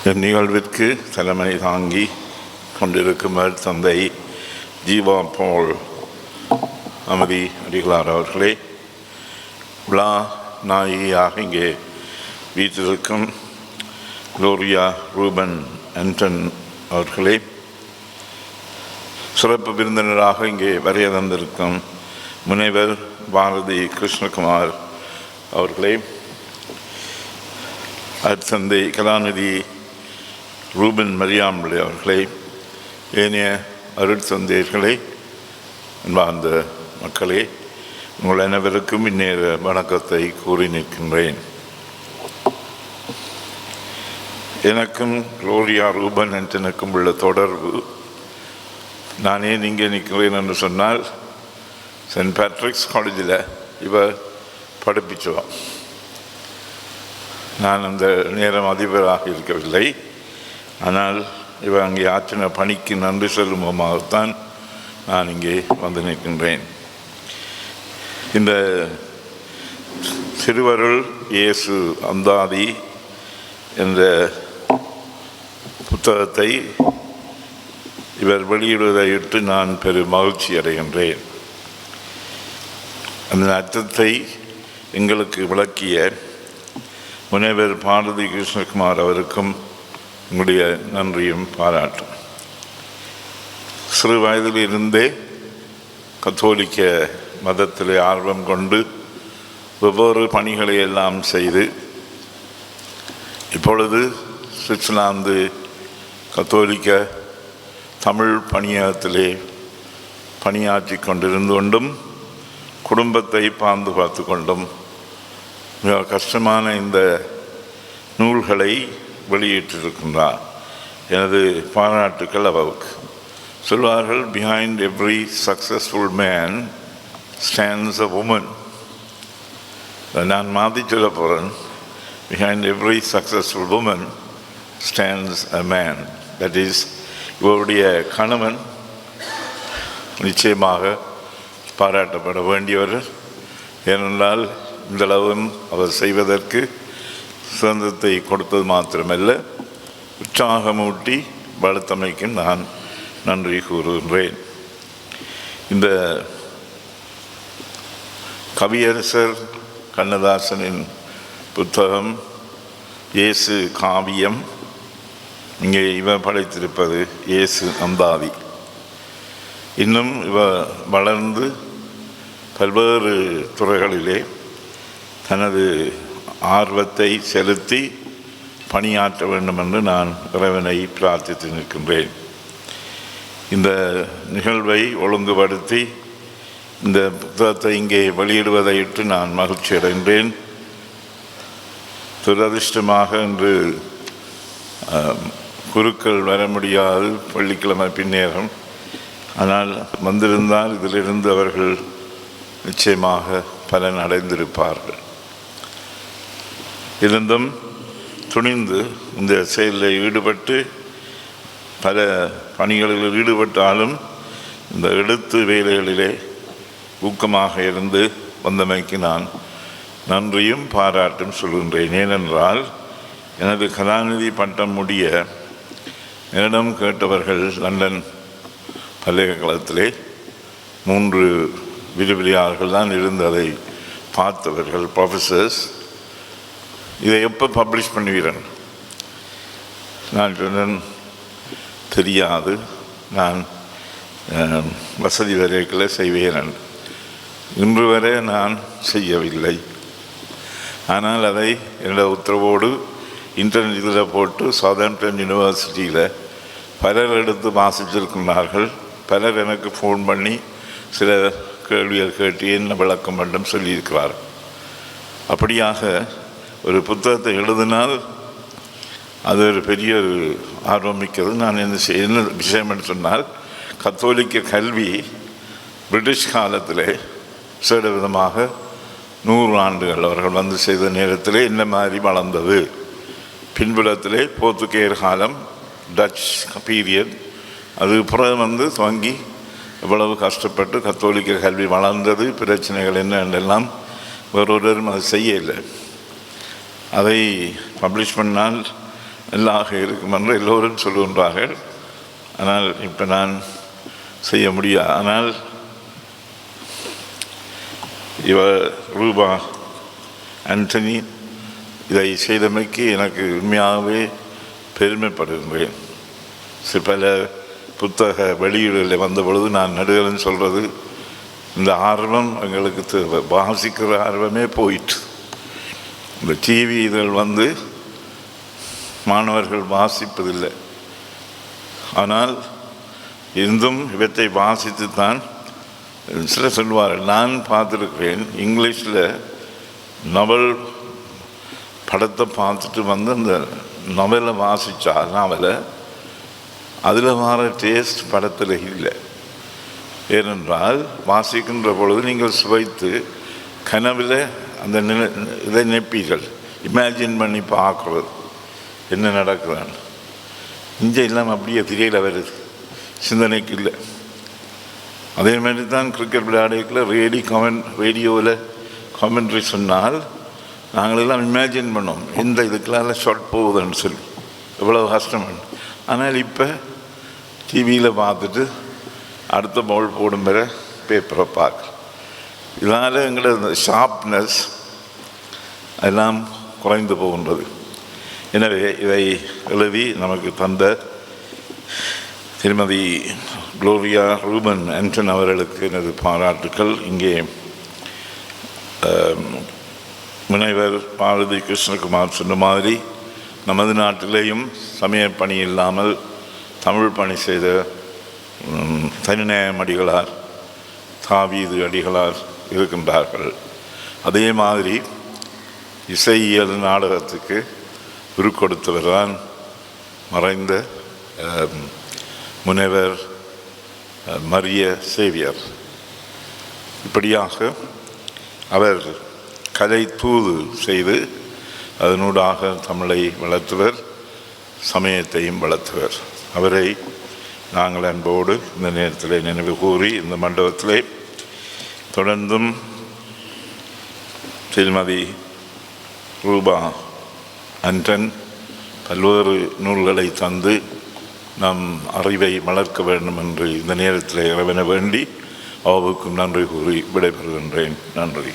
இந்நிகழ்விற்கு தலைமை தாங்கி கொண்டிருக்கும் தந்தை ஜீவா போல் அமதி அடிகளார் அவர்களே விழா நாயியாக இங்கே வீட்டிற்கும் குளோரியா ரூபன் அன்டன் அவர்களே சிறப்பு விருந்தினராக இங்கே வரைய தந்திருக்கும் முனைவர் பாரதி கிருஷ்ணகுமார் அவர்களே அத்தந்தை கலாநிதி ரூபன் மரியாமலை அவர்களை ஏனைய அருட்தந்தையர்களே அன்பார்ந்த மக்களே உங்கள் அனைவருக்கும் இந்நேர வணக்கத்தை கூறி நிற்கின்றேன். எனக்கும் குளோரியா ரூபன் என்றனுக்கும் உள்ள தொடர்பு நான் ஏன் இங்கே நிற்கிறேன் என்று சொன்னால் சென்ட் பேட்ரிக்ஸ் காலேஜில் இவர் படிப்பிச்சுவான் நான் அந்த நேரம் அதிபராக இருக்கவில்லை. ஆனால் இவர் அங்கே ஆற்றின பணிக்கு நன்றி செல்லுமமாகத்தான் நான் இங்கே வந்து நிற்கின்றேன். இந்த சிறுவருள் இயேசு அந்தாதி என்ற புத்தகத்தை இவர் வெளியிடுவதையிட்டு நான் பெரும் மகிழ்ச்சி அடைகின்றேன். அந்த அர்த்தத்தை எங்களுக்கு விளக்கிய முனைவர் பாரதி கிருஷ்ணகுமார் அவருக்கும் உங்களுடைய நன்றியும் பாராட்டும். சிறு வயதிலிருந்தே கத்தோலிக்க மதத்தில் ஆர்வம் கொண்டு வெவ்வேறு பணிகளை எல்லாம் செய்து இப்பொழுது சுவிட்சர்லாந்து கத்தோலிக்க தமிழ் பணியகத்திலே பணியாற்றி கொண்டிருந்து கொண்டும் குடும்பத்தை பாதுகாத்து கொண்டும் மிக கஷ்டமான இந்த நூல்களை வெளியிட்டிருக்கின்றார் எனது பாராட்டுக்கள் அவருக்கு. சொல்வார்கள் behind every successful man stands a woman நான் மாற்றி சொல்ல போகிறேன் behind every successful woman stands a man that is இவருடைய கணவன் நிச்சயமாக பாராட்டப்பட வேண்டியவர். ஏனென்றால் இந்தளவும் அவர் செய்வதற்கு சுதந்திரத்தை கொடுத்தது மாத்திரமல்ல உற்சாகமூட்டி வளர்த்தமைக்கும் நான் நன்றி கூறுகின்றேன். இந்த கவியரசர் கண்ணதாசனின் புத்தகம் இயேசு காவியம் இங்கே இவர் படைத்திருப்பது இயேசு அந்தாதி. இன்னும் இவர் வளர்ந்து பல்வேறு துறைகளிலே தனது ஆர்வத்தை செலுத்தி பணியாற்ற வேண்டும் என்று நான் இறைவனை பிரார்த்தித்து நிற்கின்றேன். இந்த நிகழ்வை ஒழுங்குபடுத்தி இந்த புத்தகத்தை இங்கே வெளியிடுவதையிட்டு நான் மகிழ்ச்சி அடைந்தேன் துரதிர்ஷ்டமாக இன்று குருக்கள் வர முடியாது வெள்ளிக்கிழமை பின்னேரம் ஆனால் வந்திருந்தால் இதிலிருந்து அவர்கள் நிச்சயமாக பலன் அடைந்திருப்பார்கள். இருந்தும் துணிந்து இந்த செயலில் ஈடுபட்டு பல பணிகளில் ஈடுபட்டாலும் இந்த எழுத்து வேலைகளிலே ஊக்கமாக இருந்து வந்தமைக்கு நான் நன்றியும் பாராட்டும் சொல்கின்றேன். ஏனென்றால் எனது கலாநிதி பட்டம் முடிய என்னிடம் கேட்டவர்கள் லண்டன் பல்கலைக்கழகத்திலே மூன்று விரிவிலியார்கள் தான் இருந்து அதை பார்த்தவர்கள் ப்ரொஃபஸர்ஸ் இதை எப்போ பப்ளிஷ் பண்ணுவீரன் நான் சொன்னேன் தெரியாது. நான் வசதி வரைகளை செய்வேன். இன்று வரை நான் செய்யவில்லை. ஆனால் அதை என்னோட உத்தரவோடு இன்டர்நெட்டில் போட்டு சவுதாம்டன் யூனிவர்சிட்டியில் பலர் எடுத்து வாசிச்சிருக்கிறார்கள் பலர் எனக்கு ஃபோன் பண்ணி சில கேள்விகள் கேட்டு என்ன விளக்கம் வேண்டும் சொல்லியிருக்கிறார் அப்படியாக ஒரு புத்தகத்தை எழுதினால் அது ஒரு பெரிய ஒரு ஆரம்பிக்கிறது நான் என்ன செய் என்ன விஷயம் என்று சொன்னால் கத்தோலிக்க கல்வி பிரிட்டிஷ் காலத்தில் சில விதமாக நூறு ஆண்டுகள் அவர்கள் வந்து செய்த நேரத்தில் இந்த மாதிரி வளர்ந்தது. பின்புலத்திலே போர்த்துகேயர் காலம் டச் பீரியட் அது புறம் வந்து துவங்கி எவ்வளவு கஷ்டப்பட்டு கத்தோலிக்க கல்வி வளர்ந்தது பிரச்சனைகள் என்ன என்றெல்லாம் வேறொருவரும் அதை செய்யலை. அதை பப்ளிஷ் பண்ணால் நல்லாக இருக்கும் என்று எல்லோரும் சொல்லுகின்றார்கள். ஆனால் இப்போ நான் செய்ய முடியாது ஆனால் இவர் ரூபா ஆண்டனி இதை செய்தமைக்கு எனக்கு உண்மையாகவே பெருமைப்படுகின்றேன். பல புத்தக வெளியீடுகளில் வந்த பொழுது நான் நடுகலன்னு சொல்கிறது இந்த ஆர்வம் எங்களுக்கு தேவை. வாசிக்கிற ஆர்வமே போயிட்டு இந்த டிவி இதழ் வந்து மாணவர்கள் வாசிப்பதில்லை. ஆனால் இருந்தும் இவற்றை வாசித்து தான் சில சொல்வார்கள். நான் பார்த்துருக்கிறேன் இங்கிலீஷில் நவல் படத்தை பார்த்துட்டு வந்து அந்த நவலை வாசித்தா நாவலை அதில் வர டேஸ்ட் படத்தில் இல்லை. ஏனென்றால் வாசிக்கின்ற பொழுது நீங்கள் சுவைத்து கனவில் அந்த நில இதை நினைப்பீர்கள். இமேஜின் பண்ணி பார்க்குறது. என்ன நடக்குதான்னு. இங்கே இல்லாமல் அப்படியே திரையில வருது. சிந்தனைக்கு இல்லை. அதே மாதிரி தான் கிரிக்கெட் விளையாடல ரேடி கமெண்ட் ரேடியோவில் காமெண்ட்ரி சொன்னால் நாங்களெல்லாம் இமேஜின் பண்ணோம் எந்த இதுக்கெல்லாம் ஷார்ட் போகுதுன்னு சொல்லி. எவ்வளோ கஷ்டம் ஆனால் இப்போ டிவியில் பார்த்துட்டு அடுத்த பவுல் போடும் வரை பேப்பரை பார்க்குறோம் இதனால் எங்களோட இந்த ஷார்ப்னஸ் எல்லாம் குறைந்து போகின்றது. எனவே இதை எழுதி நமக்கு தந்த திருமதி குளோரியா ரூபன் ஆண்டன் அவர்களுக்கு எனது பாராட்டுக்கள். இங்கே முனைவர் பாரதி கிருஷ்ணகுமார் சொன்ன மாதிரி நமது நாட்டிலேயும் சமய பணி இல்லாமல் தமிழ் பணி செய்த தனிநேயம் அடிகளார் தாவீது அடிகளார் இருக்கின்றார்கள் அதே மாதிரி இசையியல் நாடகத்துக்கு உருக்கொடுத்தவர் தான் மறைந்த முனைவர் மரிய சேவியர். இப்படியாக அவர் கலை தூது செய்து அதனூடாக தமிழை வளர்த்துவர் சமயத்தையும் வளர்த்துவர். அவரை நாங்கள் அன்போடு இந்த நேரத்தில் நினைவு கூறி இந்த மண்டபத்திலே தொடர்ந்தும் திருமதி ரூபா அன்டன் பல்வேறு நூல்களை தந்து நம் அறிவை வளர்க்க வேண்டும் என்று இந்த நேரத்தில் இறைவன வேண்டி அவருக்கும் நன்றி கூறி விடைபெறுகின்றேன். நன்றி.